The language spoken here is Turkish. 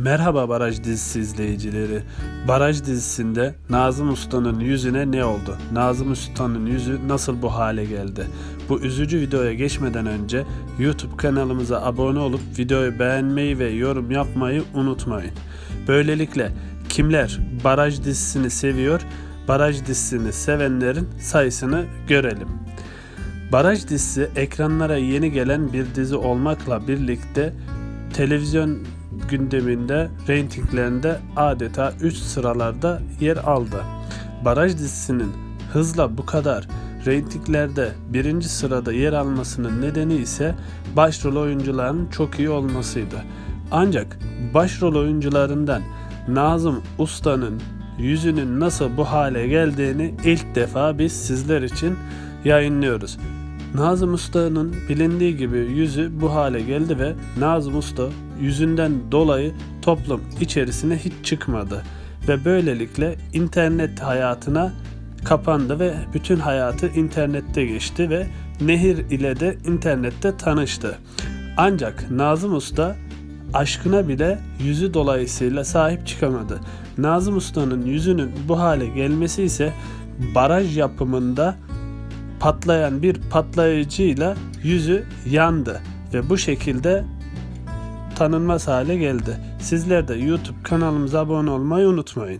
Merhaba Baraj dizisi izleyicileri. Baraj dizisinde Nazım Usta'nın yüzüne ne oldu? Nazım Usta'nın yüzü nasıl bu hale geldi? Bu üzücü videoya geçmeden önce YouTube kanalımıza abone olup videoyu beğenmeyi ve yorum yapmayı unutmayın. Böylelikle kimler Baraj dizisini seviyor, Baraj dizisini sevenlerin sayısını görelim. Baraj dizisi ekranlara yeni gelen bir dizi olmakla birlikte televizyon gündeminde, reytinglerinde adeta üst sıralarda yer aldı. Baraj dizisinin hızla bu kadar reytinglerde birinci sırada yer almasının nedeni ise başrol oyuncuların çok iyi olmasıydı. Ancak başrol oyuncularından Nazım Usta'nın yüzünün nasıl bu hale geldiğini ilk defa biz sizler için yayınlıyoruz. Nazım Usta'nın bilindiği gibi yüzü bu hale geldi ve Nazım Usta yüzünden dolayı toplum içerisine hiç çıkmadı ve böylelikle internet hayatına kapandı ve bütün hayatı internette geçti ve Nehir ile de internette tanıştı. Ancak Nazım Usta aşkına bile yüzü dolayısıyla sahip çıkamadı. Nazım Usta'nın yüzünün bu hale gelmesi ise baraj yapımında patlayan bir patlayıcıyla yüzü yandı ve bu şekilde tanınmaz hale geldi. Sizler de YouTube kanalımıza abone olmayı unutmayın.